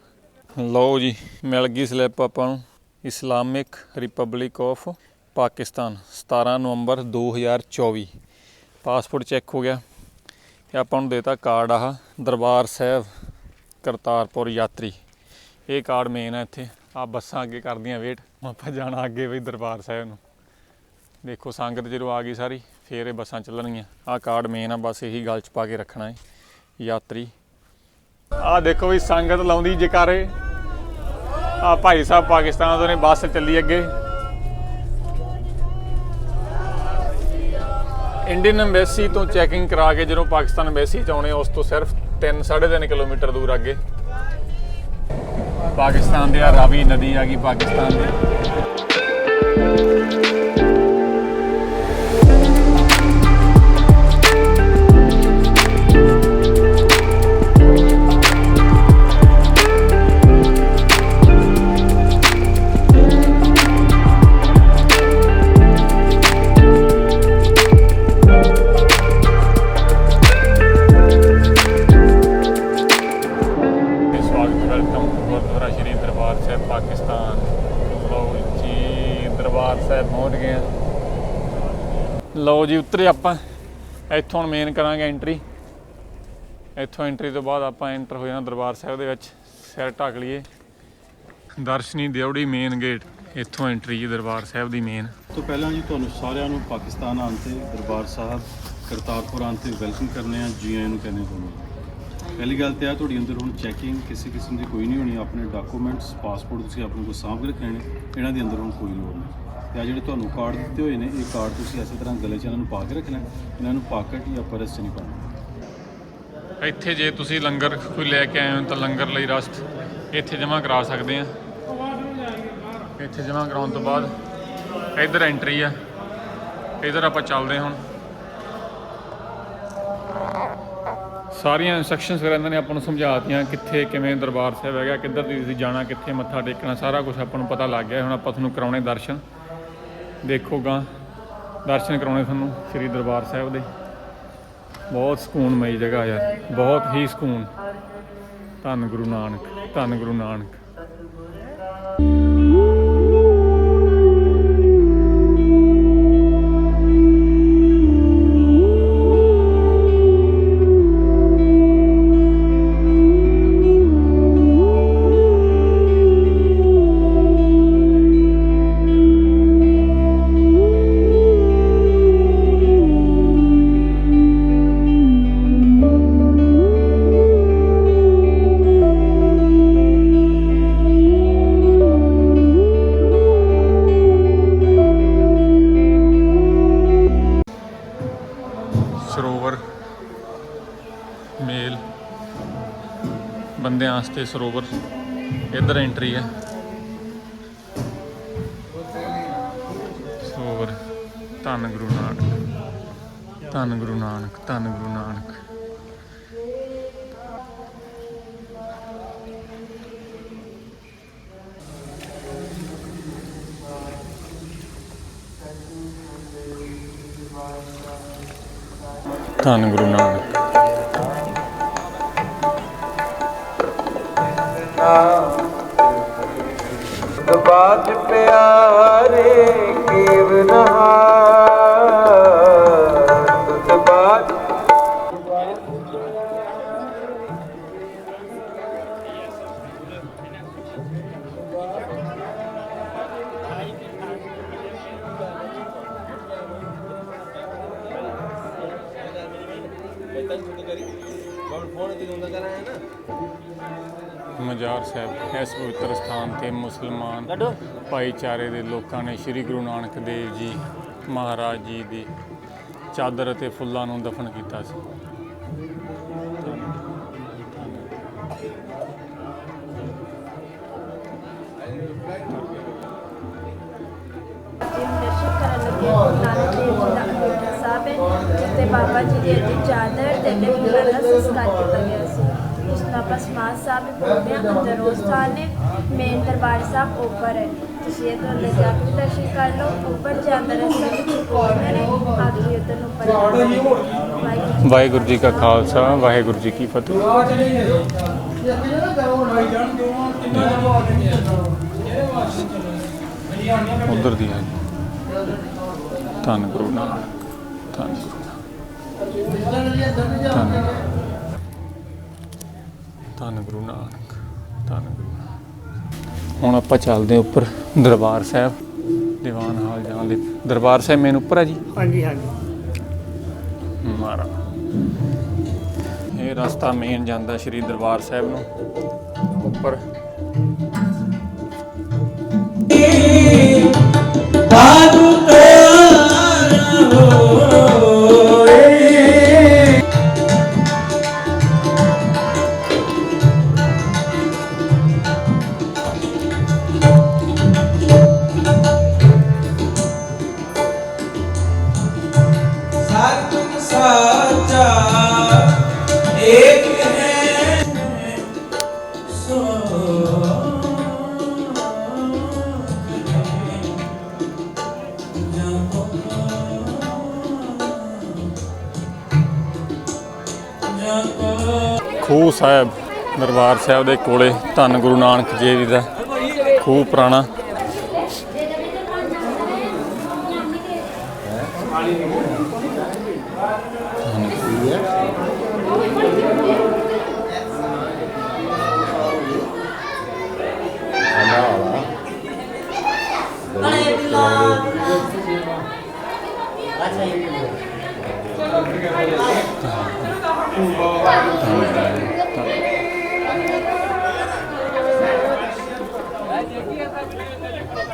ਲਓ ਜੀ, ਮਿਲ ਗਈ ਸਲਿੱਪ ਆਪਾਂ ਨੂੰ। ਇਸਲਾਮਿਕ ਰਿਪਬਲਿਕ ਆਫ ਪਾਕਿਸਤਾਨ 17 ਨਵੰਬਰ 2024 ਪਾਸਪੋਰਟ ਚੈੱਕ ਹੋ ਗਿਆ। ਤੇ ਆਪਾਂ ਨੂੰ ਦੇਤਾ ਕਾਰਡ ਆਹ, ਦਰਬਾਰ ਸਾਹਿਬ, ਕਰਤਾਰਪੁਰ ਯਾਤਰੀ। ਇਹ ਕਾਰਡ ਮੇਨ ਹੈ ਇੱਥੇ। ਆ ਬੱਸਾਂ ਅੱਗੇ ਕਰਦੀਆਂ ਵੇਟ। ਆਪਾਂ ਜਾਣਾ ਅੱਗੇ ਬਈ ਦਰਬਾਰ ਸਾਹਿਬ ਨੂੰ। ਦੇਖੋ ਸੰਗਤ ਜਦੋਂ ਆ ਗਈ ਸਾਰੀ, ਫੇਰ ਇਹ ਬੱਸਾਂ ਚੱਲਣਗੀਆਂ। ਆ ਕਾਰਡ ਮੇਨ ਆ, ਬਸ ਇਹੀ ਗੱਲ ਚ ਪਾ ਕੇ ਰੱਖਣਾ ਹੈ ਯਾਤਰੀ। ਆ ਦੇਖੋ ਵੀ ਸੰਗਤ ਲਾਉਂਦੀ ਜਕਾਰੇ। ਆ ਭਾਈ ਸਾਹਿਬ ਪਾਕਿਸਤਾਨ ਤੋਂ ਨੇ, ਬੱਸ ਚੱਲੀ ਅੱਗੇ। ਇੰਡੀਅਨ ਐਮਬੈਸੀ ਤੋਂ ਚੈਕਿੰਗ ਕਰਾ ਕੇ ਜਦੋਂ ਪਾਕਿਸਤਾਨ ਐਮਬੈਸੀ ਚ ਆਉਣੇ, ਉਸ ਤੋਂ ਸਿਰਫ 3 3.5 ਕਿਲੋਮੀਟਰ ਦੂਰ ਅੱਗੇ। ਪਾਕਿਸਤਾਨ ਦੇ ਆ ਰਾਵੀ ਨਦੀ ਆ ਗਈ ਪਾਕਿਸਤਾਨ ਦੀ। ਲਓ ਜੀ, ਉਤਰੇ ਆਪਾਂ। ਇੱਥੋਂ ਹੁਣ ਮੇਨ ਕਰਾਂਗੇ ਐਂਟਰੀ ਇੱਥੋਂ ਐਂਟਰੀ ਤੋਂ ਬਾਅਦ ਆਪਾਂ ਐਂਟਰ ਹੋ ਜਾਣਾ ਦਰਬਾਰ ਸਾਹਿਬ ਦੇ ਵਿੱਚ। ਸਿਰ ਢੱਕ ਲਈਏ। ਦਰਸ਼ਨੀ ਦਿਉੜੀ ਮੇਨ ਗੇਟ ਇੱਥੋਂ ਐਂਟਰੀ ਹੈ ਦਰਬਾਰ ਸਾਹਿਬ ਦੀ ਮੇਨ ਤੋਂ ਪਹਿਲਾਂ ਜੀ, ਤੁਹਾਨੂੰ ਸਾਰਿਆਂ ਨੂੰ ਪਾਕਿਸਤਾਨ ਆਉਣ ਤੇ ਦਰਬਾਰ ਸਾਹਿਬ, ਕਰਤਾਰਪੁਰ ਆਉਣ ਤੇ ਵੈਲਕਮ ਕਰਨੇ ਆ। ਜੀ ਆਇਆਂ ਨੂੰ ਕਹਿੰਦੇ ਤੁਹਾਨੂੰ। ਪਹਿਲੀ ਗੱਲ ਤੇ ਆ, ਤੁਹਾਡੀ ਅੰਦਰ ਹੁਣ ਚੈਕਿੰਗ ਕਿਸੇ ਕਿਸਮ ਦੀ ਕੋਈ ਨਹੀਂ ਹੋਣੀ। ਆਪਣੇ ਡਾਕੂਮੈਂਟਸ ਪਾਸਪੋਰਟ ਤੁਸੀਂ ਆਪਣੇ ਕੋਲ ਸਾਂਭ ਕੇ ਰੱਖਣੇ ਇਹਨਾਂ ਦੇ ਅੰਦਰ ਹੁਣ ਕੋਈ ਲੋੜ ਨਹੀਂ। ਤੇ ਆ ਜਿਹੜੇ ਤੁਹਾਨੂੰ ਕਾਰਡ ਦਿੱਤੇ ਹੋਏ ਨੇ, ਇਹ ਕਾਰਡ ਤੁਸੀਂ ਇਸੇ ਤਰ੍ਹਾਂ ਗਲੇ 'ਚ ਇਹਨਾਂ ਨੂੰ ਪਾ ਕੇ ਰੱਖਣਾ ਇਹਨਾਂ ਨੂੰ ਪਾਕਟ ਜਾਂ ਪਰਸ 'ਚ ਨਹੀਂ ਪਾਉਣਾ। ਇੱਥੇ ਜੇ ਤੁਸੀਂ ਲੰਗਰ ਕੋਈ ਲੈ ਕੇ ਆਏ ਹੋ ਤਾਂ ਲੰਗਰ ਲਈ ਰਸਤ ਇੱਥੇ ਜਮ੍ਹਾਂ ਕਰਾ ਸਕਦੇ ਆ। ਇੱਥੇ ਜਮ੍ਹਾਂ ਕਰਾਉਣ ਤੋਂ ਬਾਅਦ ਇੱਧਰ ਐਂਟਰੀ ਆ। ਇੱਧਰ ਆਪਾਂ ਚੱਲਦੇ ਹਾਂ ਹੁਣ। ਸਾਰੀਆਂ ਇਨਸਟਰਕਸ਼ਨਸ ਵਗੈਰਾ ਇਹਨਾਂ ਨੇ ਆਪਾਂ ਨੂੰ ਸਮਝਾਤੀਆਂ ਕਿੱਥੇ, ਕਿਵੇਂ ਦਰਬਾਰ ਸਾਹਿਬ ਹੈਗਾ, ਕਿੱਧਰ ਦੀ ਤੁਸੀਂ ਜਾਣਾ, ਕਿੱਥੇ ਮੱਥਾ ਟੇਕਣਾ, ਸਾਰਾ ਕੁਝ ਆਪਾਂ ਨੂੰ ਪਤਾ ਲੱਗ ਗਿਆ। ਹੁਣ ਆਪਾਂ ਤੁਹਾਨੂੰ ਕਰਾਉਣੇ ਦਰਸ਼ਨ। ਦੇਖੋ ਦੇਖੋਗਾ। ਦਰਸ਼ਨ ਕਰਾਉਣੇ ਤੁਹਾਨੂੰ ਸ੍ਰੀ ਦਰਬਾਰ ਸਾਹਿਬ ਦੇ। ਬਹੁਤ ਸਕੂਨਮਈ ਜਗ੍ਹਾ ਯਾਰ। ਬਹੁਤ ਹੀ ਸਕੂਨ। ਧੰਨ ਗੁਰੂ ਨਾਨਕ, ਧੰਨ ਗੁਰੂ ਨਾਨਕ। ਸਰੋਵਰ ਇੱਧਰ ਐਂਟਰੀ ਹੈ। ਸਰੋਵਰ। ਧੰਨ ਗੁਰੂ ਨਾਨਕ। ਧੰਨ ਗੁਰੂ ਨਾਨਕ, ਧੰਨ ਗੁਰੂ ਨਾਨਕ। ਧੰਨ ਗੁਰੂ ਨਾਨਕ। ਬਾਤ ਸਾਹਿਬ ਇਸ ਪਵਿੱਤਰ ਸਥਾਨ ਤੇ ਮੁਸਲਮਾਨ ਭਾਈਚਾਰੇ ਦੇ ਲੋਕਾਂ ਨੇ ਸ੍ਰੀ ਗੁਰੂ ਨਾਨਕ ਦੇਵ ਜੀ ਮਹਾਰਾਜ ਜੀ ਦੀ ਚਾਦਰ ਅਤੇ ਫੁੱਲਾਂ ਨੂੰ ਦਫਨ ਕੀਤਾ ਸੀ। ਅਸੀਂ ਹੁਣ ਦਰਸ਼ਨ ਕਰਨ ਲੱਗੇ ਹਾਂ ਗੁਰੂ ਨਾਨਕ ਦੇਵ ਜੀ ਦਾ ਅਯੋਧਿਆ ਸਾਹਿਬ ਹੈ ਜਿੱਥੇ ਬਾਬਾ ਜੀ ਦੀ ਚਾਦਰ ਤੇ ਫੁੱਲਾਂ ਦਾ ਸੰਸਕਾਰ ਕੀਤਾ ਗਿਆ ਸੀ ਜਿਸ ਸਮਾਜ ਸਾਹਿਬ ਵੀ ਬੋਲਦੇ ਹਾਂ ਅੰਦਰ ਉਹ ਸਥਾਨ ਹੈ ਮੇਨ ਦਰਬਾਰ ਸਾਹਿਬ ਉੱਪਰ ਹੈ। ਤੁਸੀਂ ਇਹ ਲੈ ਜਾ ਕੇ ਦਰਸ਼ਨ ਕਰ ਲਓ, ਉੱਪਰ ਜਾਂਦਾ ਰਸਤਾ ਵਿੱਚ ਕੋਰਨਰ ਹੈ ਆਖਰੀ ਉਧਰ ਨੂੰ ਉੱਪਰ ਵਾਹਿਗੁਰੂ ਜੀ ਕਾ ਖਾਲਸਾ, ਵਾਹਿਗੁਰੂ ਜੀ ਕੀ ਫਤਿਹ। ਉਧਰ ਦੀ ਹੈ। ਧੰਨ ਗੁਰੂ ਨਾਨਕ, ਧੰਨ ਗੁਰੂ ਨਾਨਕ। ਧੰਨ। ਧੰਨ ਗੁਰੂ ਨਾਨਕ ਧੰਨ ਗੁਰੂ ਨਾਨਕ। ਹੁਣ ਆਪਾਂ ਚੱਲਦੇ ਹਾਂ ਉੱਪਰ ਦਰਬਾਰ ਸਾਹਿਬ ਦੀਵਾਨ ਹਾਲ ਜਾਣ ਲਈ। ਦਰਬਾਰ ਸਾਹਿਬ ਮੇਨ ਉੱਪਰ ਹੈ ਜੀ? ਹਾਂਜੀ ਹਾਂਜੀ। ਮਾਰਾ ਇਹ ਰਸਤਾ ਮੇਨ ਜਾਂਦਾ ਸ਼੍ਰੀ ਦਰਬਾਰ ਸਾਹਿਬ ਨੂੰ ਉੱਪਰ। ਖੂਹ ਸਾਹਿਬ ਦਰਬਾਰ ਸਾਹਿਬ ਦੇ ਕੋਲੇ ਧੰਨ ਗੁਰੂ ਨਾਨਕ ਦੇਵ ਜੀ ਦਾ ਖੂਹ ਪੁਰਾਣਾ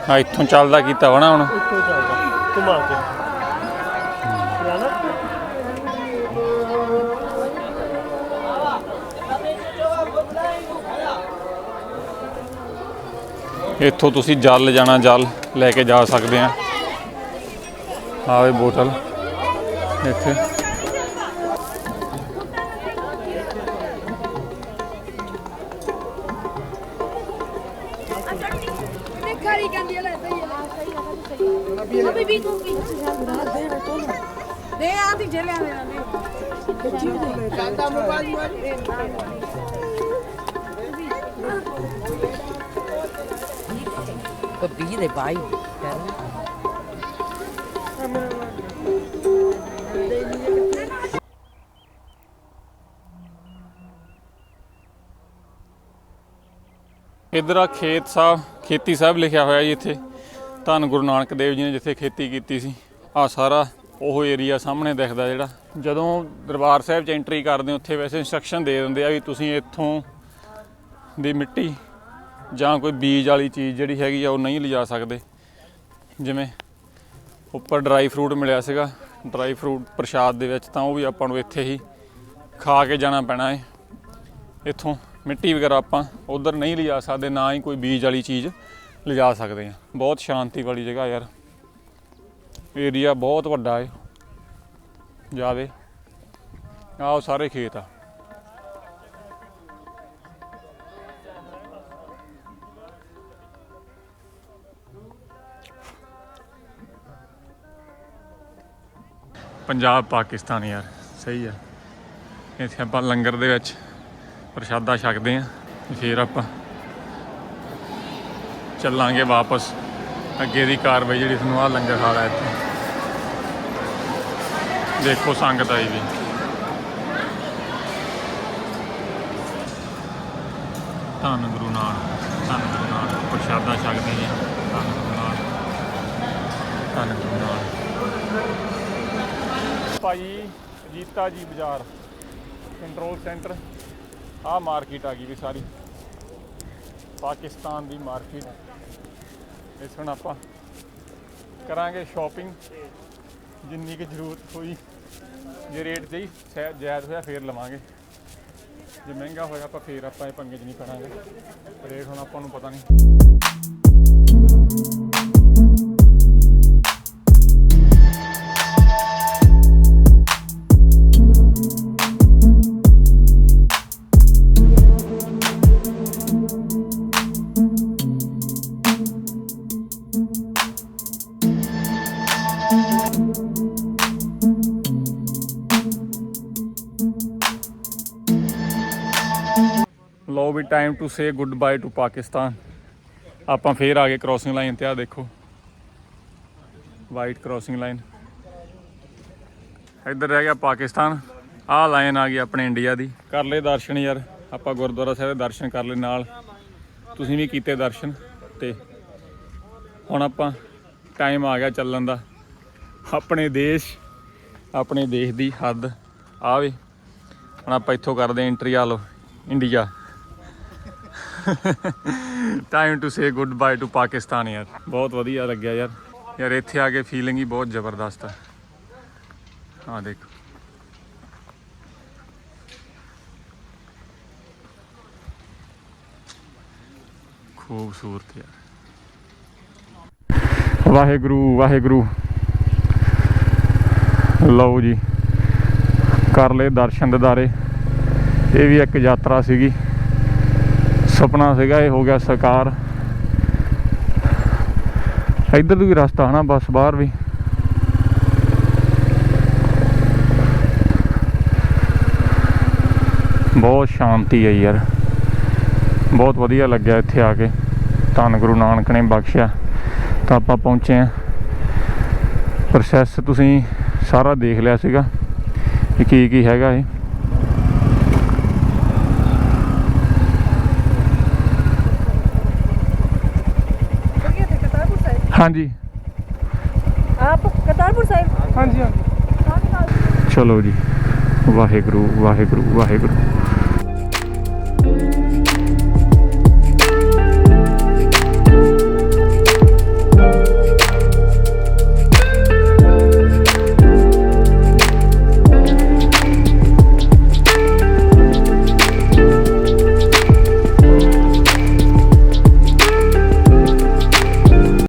ਆ ਇੱਥੋਂ ਚੱਲਦਾ ਕੀਤਾ ਹੋਣਾ ਹੁਣ। ਉੱਤੋਂ ਚੱਲਦਾ। ਘੁਮਾ ਕੇ। ਜਾਣਾ ਇੱਥੋਂ ਤੁਸੀਂ ਜਲ ਜਾਣਾ ਜਲ ਲੈ ਕੇ ਜਾ ਸਕਦੇ ਆ। ਆਵੇ ਬੋਤਲ। ਇੱਥੇ। ਇਧਰ ਆ ਖੇਤ ਸਾਹਿਬ, ਖੇਤੀ ਸਾਹਿਬ ਲਿਖਿਆ ਹੋਇਆ ਜੀ ਇੱਥੇ। ਧੰਨ ਗੁਰੂ ਨਾਨਕ ਦੇਵ ਜੀ ਨੇ ਜਿੱਥੇ ਖੇਤੀ ਕੀਤੀ ਸੀ। ਆ ਸਾਰਾ ਉਹ ਏਰੀਆ ਸਾਹਮਣੇ ਦਿਖਦਾ ਜਿਹੜਾ। ਜਦੋਂ ਦਰਬਾਰ ਸਾਹਿਬ ਚ ਐਂਟਰੀ ਕਰਦੇ ਉੱਥੇ ਵੈਸੇ ਇਨਸਟਰਕਸ਼ਨ ਦੇ ਦਿੰਦੇ ਆ ਵੀ ਤੁਸੀਂ ਇੱਥੋਂ ਦੀ ਮਿੱਟੀ ਜਾਂ ਕੋਈ ਬੀਜ ਵਾਲੀ ਚੀਜ਼ ਜਿਹੜੀ ਹੈਗੀ ਆ, ਉਹ ਨਹੀਂ ਲਿਜਾ ਸਕਦੇ। ਜਿਵੇਂ ਉੱਪਰ ਡਰਾਈ ਫਰੂਟ ਮਿਲਿਆ ਸੀਗਾ ਡਰਾਈ ਫਰੂਟ ਪ੍ਰਸ਼ਾਦ ਦੇ ਵਿੱਚ ਤਾਂ ਉਹ ਵੀ ਆਪਾਂ ਨੂੰ ਇੱਥੇ ਹੀ ਖਾ ਕੇ ਜਾਣਾ ਪੈਣਾ ਹੈ। ਇੱਥੋਂ ਮਿੱਟੀ ਵਗੈਰਾ ਆਪਾਂ ਉਧਰ ਨਹੀਂ ਲਿਜਾ ਸਕਦੇ, ਨਾ ਹੀ ਕੋਈ ਬੀਜ ਵਾਲੀ ਚੀਜ਼ ਲਿਜਾ ਸਕਦੇ ਆ ਬਹੁਤ ਸ਼ਾਂਤੀ ਵਾਲੀ ਜਗ੍ਹਾ ਯਾਰ। ਏਰੀਆ ਬਹੁਤ ਵੱਡਾ ਹੈ ਜਾਵੇ। ਆਹ ਸਾਰੇ ਖੇਤ ਆ। ਪੰਜਾਬ ਪਾਕਿਸਤਾਨ ਯਾਰ, ਸਹੀ ਆ। ਇੱਥੇ ਆਪਾਂ ਲੰਗਰ ਦੇ ਵਿੱਚ ਪ੍ਰਸ਼ਾਦਾ ਛਕਦੇ ਆਂ, ਫਿਰ ਆਪਾਂ ਚੱਲਾਂਗੇ ਵਾਪਸ। ਅੱਗੇ ਦੀ ਕਾਰਵਾਈ ਜਿਹੜੀ ਤੁਹਾਨੂੰ ਆ ਲੰਗਰ ਹਾਲ ਹੈ ਇੱਥੇ। ਦੇਖੋ ਸੰਗਤ ਆਈ ਵੀ। ਧੰਨ ਗੁਰੂ ਨਾਨਕ, ਧੰਨ ਗੁਰੂ ਨਾਨਕ, ਪ੍ਰਸ਼ਾਦਾ ਛਕਦੇ ਆਂ। ਧੰਨ ਗੁਰੂ ਨਾਨਕ, ਧੰਨ ਗੁਰੂ ਨਾਨਕ। ਭਾਈ ਜੀਤਾ ਜੀ ਬਾਜ਼ਾਰ ਕੰਟਰੋਲ ਸੈਂਟਰ ਆਹ ਮਾਰਕੀਟ ਆ ਗਈ ਵੀ ਸਾਰੀ। ਪਾਕਿਸਤਾਨ ਦੀ ਮਾਰਕੀਟ। ਇਸ ਹੁਣ ਆਪਾਂ ਕਰਾਂਗੇ ਸ਼ਾਪਿੰਗ ਜਿੰਨੀ ਕਿ ਜ਼ਰੂਰਤ ਹੋਈ, ਜੇ ਰੇਟ ਜਈ ਜਾਇਜ਼ ਹੋਇਆ ਫੇਰ ਲਵਾਂਗੇ। ਜੇ ਮਹਿੰਗਾ ਹੋਇਆ ਆਪਾਂ ਫੇਰ ਆਪਾਂ ਇਹ ਪੰਗੇ 'ਚ ਨਹੀਂ ਪੈਣਾਗੇ। ਰੇਟ ਹੁਣ ਆਪਾਂ ਨੂੰ ਪਤਾ ਨਹੀਂ। ਲੋ to say good bye to Pakistan ਆਪਾਂ ਫੇਰ ਆ ਗਏ ਕ੍ਰੋਸਿੰਗ ਲਾਈਨ ਤੇ ਆ ਦੇਖੋ ਵਾਈਟ ਕ੍ਰੋਸਿੰਗ ਲਾਈਨ ਇੱਧਰ ਰਹਿ ਗਿਆ ਪਾਕਿਸਤਾਨ ਆਹ ਲਾਈਨ ਆ ਗਈ ਆਪਣੇ ਇੰਡੀਆ ਦੀ ਕਰ ਲਏ ਦਰਸ਼ਨ ਯਾਰ ਆਪਾਂ ਗੁਰਦੁਆਰਾ ਸਾਹਿਬ ਦੇ ਦਰਸ਼ਨ ਕਰ ਲਏ ਨਾਲ ਤੁਸੀਂ ਵੀ ਕੀਤੇ ਦਰਸ਼ਨ ਤੇ ਹੁਣ ਆਪਾਂ ਟਾਈਮ ਆ ਗਿਆ ਚੱਲਣ ਦਾ ਆਪਣੇ ਦੇਸ਼ ਆਪਣੇ ਦੇਸ਼ ਦੀ ਹੱਦ ਆਵੇ ਹੁਣ ਆਪਾਂ ਇੱਥੋਂ ਕਰਦੇ ਐਂਟਰੀ ਆ ਲੋ India time to say good bye to Pakistan ਯਾਰ ਬਹੁਤ ਵਧੀਆ ਲੱਗਿਆ ਯਾਰ ਯਾਰ ਇੱਥੇ ਆ ਕੇ ਫੀਲਿੰਗ ਹੀ ਬਹੁਤ ਜ਼ਬਰਦਸਤ ਹੈ ਆ ਦੇਖੋ ਖੂਬਸੂਰਤ ਯਾਰ ਵਾਹਿਗੁਰੂ ਵਾਹਿਗੁਰੂ ਲਓ ਜੀ ਕਰ ਲਏ ਦਰਸ਼ਨ ਦਿਦਾਰੇ ਇਹ ਵੀ ਇੱਕ ਯਾਤਰਾ ਸੀਗੀ ਸੁਪਨਾ ਸੀਗਾ, ਇਹ ਹੋ ਗਿਆ ਸਾਕਾਰ ਇੱਧਰ ਵੀ ਰਸਤਾ ਹਨਾ, ਬਸ ਬਾਹਰ ਵੀ। ਬਹੁਤ ਸ਼ਾਂਤੀ ਹੈ ਯਾਰ। ਬਹੁਤ ਵਧੀਆ ਲੱਗਿਆ ਇੱਥੇ ਆ ਕੇ। ਧੰਨ ਗੁਰੂ ਨਾਨਕ ਨੇ ਬਖਸ਼ਿਆ। ਤਾਂ ਆਪਾਂ ਪਹੁੰਚੇ ਆ ਪ੍ਰੋਸੈਸ ਤੁਸੀਂ ਸਾਰਾ ਦੇਖ ਲਿਆ ਸੀਗਾ ਕਿ ਕੀ ਕੀ ਹੈਗਾ ਇਹ। ਹਾਂਜੀ। ਆਪ ਕਰਤਾਰਪੁਰ ਸਾਹਿਬ? ਹਾਂਜੀ ਹਾਂਜੀ। ਚਲੋ ਜੀ। ਵਾਹਿਗੁਰੂ ਵਾਹਿਗੁਰੂ ਵਾਹਿਗੁਰੂ।